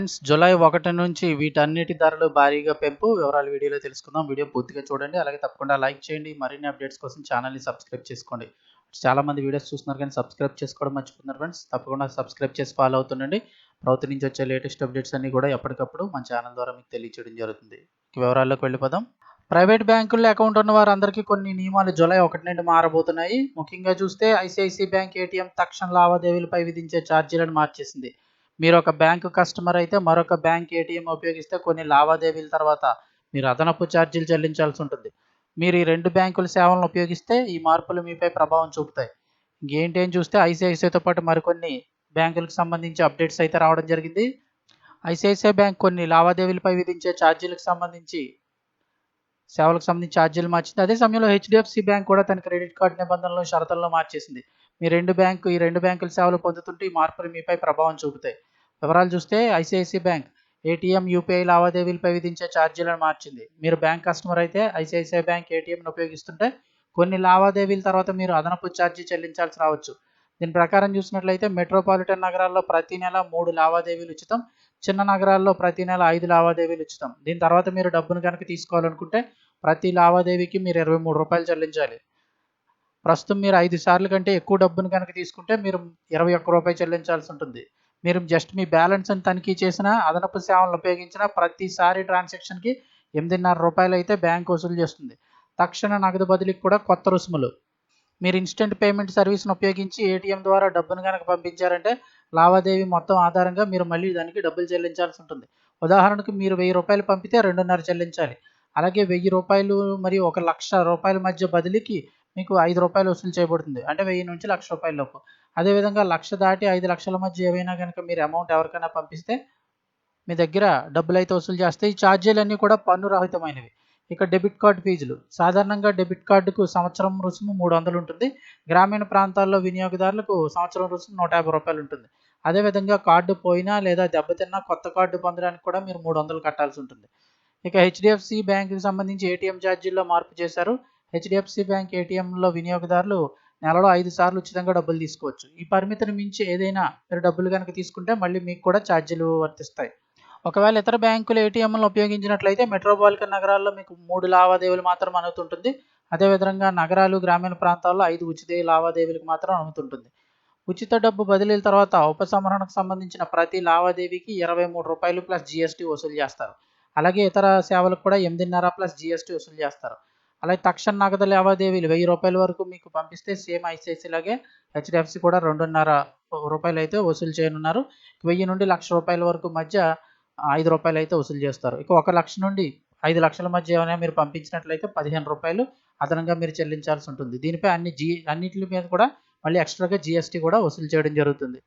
Friends July ఒకటి నుంచి వీటన్నిటి ధరలు భారీగా పెంపు. వివరాలు వీడియోలో తెలుసుకుందాం. వీడియో పూర్తిగా చూడండి. అలాగే తప్పకుండా లైక్ చేయండి. మరిన్ని అప్డేట్స్ కోసం ఛానల్ని సబ్స్క్రైబ్ చేసుకోండి. చాలా మంది వీడియోస్ చూస్తున్నారు కానీ సబ్స్క్రైబ్ చేసుకోవడం మర్చిపోతున్నారు ఫ్రెండ్స్. తప్పకుండా సబ్స్క్రైబ్ చేసి ఫాలో అవుతుండండి. ప్రభుత్వం నుంచి వచ్చే లేటెస్ట్ అప్డేట్స్ అన్ని కూడా ఎప్పటికప్పుడు మన ఛానల్ ద్వారా మీకు తెలియచేయడం జరుగుతుంది. వివరాల్లోకి వెళ్ళిపోదాం. ప్రైవేట్ బ్యాంకుల్లో అకౌంట్ ఉన్న వారందరికీ కొన్ని నియమాలు జూలై ఒకటి నుండి మారబోతున్నాయి. ముఖ్యంగా చూస్తే ఐసిఐసి బ్యాంక్ ఏటీఎం తక్షణ లావాదేవీలపై విధించే ఛార్జీలను మార్చేసింది. మీరు ఒక బ్యాంకు కస్టమర్ అయితే మరొక బ్యాంక్ ఏటీఎం ఉపయోగిస్తే కొన్ని లావాదేవీల తర్వాత మీరు అదనపు ఛార్జీలు చెల్లించాల్సి ఉంటుంది. మీరు ఈ రెండు బ్యాంకుల సేవలను ఉపయోగిస్తే ఈ మార్పులు మీపై ప్రభావం చూపుతాయి. ఇంకేంటి అని చూస్తే ఐసిఐసిఐతో పాటు మరికొన్ని బ్యాంకులకు సంబంధించి అప్డేట్స్ అయితే రావడం జరిగింది. ఐసిఐసిఐ బ్యాంక్ కొన్ని లావాదేవీలపై విధించే ఛార్జీలకు సంబంధించి సేవలకు సంబంధించి ఛార్జీలు మార్చింది. అదే సమయంలో హెచ్డిఎఫ్సి బ్యాంక్ కూడా తన క్రెడిట్ కార్డు నిబంధనలను షరతులను మార్చేసింది. మీ రెండు బ్యాంకు ఈ రెండు బ్యాంకుల సేవలు పొందుతుంటే ఈ మార్పులు మీపై ప్రభావం చూపుతాయి. వివరాలు చూస్తే ఐసిఐసిఐ బ్యాంక్ ఏటీఎం యూపీఐ లావాదేవీలపై విధించే ఛార్జీలను మార్చింది. మీరు బ్యాంక్ కస్టమర్ అయితే ఐసిఐసిఐ బ్యాంక్ ఏటీఎంను ఉపయోగిస్తుంటే కొన్ని లావాదేవీల తర్వాత మీరు అదనపు ఛార్జీ చెల్లించాల్సి రావచ్చు. దీని ప్రకారం చూసినట్లయితే మెట్రోపాలిటన్ నగరాల్లో ప్రతి నెల మూడు లావాదేవీలు ఉచితం చిన్న నగరాల్లో ప్రతి నెల ఐదు లావాదేవీలు ఉచితం. దీని తర్వాత మీరు డబ్బును కనుక తీసుకోవాలనుకుంటే ప్రతి లావాదేవీకి మీరు ఇరవై మూడు రూపాయలు చెల్లించాలి. ప్రస్తుతం మీరు ఐదు సార్లు కంటే ఎక్కువ డబ్బును కనుక తీసుకుంటే మీరు ఇరవై ఒక్క రూపాయి చెల్లించాల్సి ఉంటుంది. మీరు జస్ట్ మీ బ్యాలెన్స్ అని తనిఖీ చేసిన అదనపు సేవలను ఉపయోగించిన ప్రతిసారి ట్రాన్సాక్షన్కి ఎనిమిదిన్నర రూపాయలు అయితే బ్యాంక్ వసూలు చేస్తుంది. తక్షణ నగదు బదిలీకి కూడా కొత్త రుసుములు. మీరు ఇన్స్టెంట్ పేమెంట్ సర్వీస్ను ఉపయోగించి ఏటీఎం ద్వారా డబ్బును కనుక పంపించారంటే లావాదేవీ మొత్తం ఆధారంగా మీరు మళ్ళీ దానికి డబ్బులు చెల్లించాల్సి ఉంటుంది. ఉదాహరణకు మీరు వెయ్యి రూపాయలు పంపితే రెండున్నర చెల్లించాలి. అలాగే వెయ్యి రూపాయలు మరియు ఒక లక్ష రూపాయల మధ్య బదిలీకి మీకు ఐదు రూపాయలు వసూలు చేయబడుతుంది. అంటే వెయ్యి నుంచి లక్ష రూపాయల లోపు. అదేవిధంగా లక్ష దాటి ఐదు లక్షల మధ్య ఏవైనా కనుక మీరు అమౌంట్ ఎవరికైనా పంపిస్తే మీ దగ్గర డబ్బులు అయితే వసూలు చేస్తే ఈ ఛార్జీలన్నీ కూడా పన్ను రహితమైనవి. ఇక డెబిట్ కార్డు ఫీజులు. సాధారణంగా డెబిట్ కార్డుకు సంవత్సరం రుసుము మూడు వందలు ఉంటుంది. గ్రామీణ ప్రాంతాల్లో వినియోగదారులకు సంవత్సరం రుసుము నూట యాభై రూపాయలు ఉంటుంది. అదేవిధంగా కార్డు పోయినా లేదా దెబ్బతిన్నా కొత్త కార్డు పొందడానికి కూడా మీరు మూడు వందలు కట్టాల్సి ఉంటుంది. ఇక హెచ్డిఎఫ్సి బ్యాంకుకి సంబంధించి ఏటీఎం ఛార్జీల్లో మార్పు చేశారు. హెచ్డిఎఫ్సి బ్యాంక్ ఏటీఎంలో వినియోగదారులు నెలలో ఐదు సార్లు ఉచితంగా డబ్బులు తీసుకోవచ్చు. ఈ పరిమితిని మించి ఏదైనా మీరు డబ్బులు కనుక తీసుకుంటే మళ్ళీ మీకు కూడా ఛార్జీలు వర్తిస్తాయి. ఒకవేళ ఇతర బ్యాంకులు ఏటీఎంలను ఉపయోగించినట్లయితే మెట్రోపాలిటన్ నగరాల్లో మీకు మూడు లావాదేవీలు మాత్రం అనుమతుంటుంది. అదేవిధంగా నగరాలు గ్రామీణ ప్రాంతాల్లో ఐదు ఉచిత లావాదేవీలకు మాత్రం అనుమతుంటుంది. ఉచిత డబ్బు బదిలీల తర్వాత ఉపసంహరణకు సంబంధించిన ప్రతి లావాదేవీకి ఇరవై మూడు రూపాయలు ప్లస్ జీఎస్టీ వసూలు చేస్తారు. అలాగే ఇతర సేవలకు కూడా ఎనిమిదిన్నర ప్లస్ జీఎస్టీ వసూలు చేస్తారు. అలాగే తక్షణ నగదు లావాదేవీలు వెయ్యి రూపాయల వరకు మీకు పంపిస్తే సేమ్ ఐసిఐసి లాగే హెచ్డిఎఫ్సి కూడా రెండున్నర రూపాయలు అయితే వసూలు చేయనున్నారు. వెయ్యి నుండి లక్ష రూపాయల వరకు మధ్య ఐదు రూపాయలు అయితే వసూలు చేస్తారు. ఇక ఒక లక్ష నుండి ఐదు లక్షల మధ్య ఏమైనా మీరు పంపించినట్లయితే పదిహేను రూపాయలు అదనంగా మీరు చెల్లించాల్సి ఉంటుంది. దీనిపై అన్ని జీ అన్నిటి మీద కూడా మళ్ళీ ఎక్స్ట్రాగా జిఎస్టీ కూడా వసూలు చేయడం జరుగుతుంది.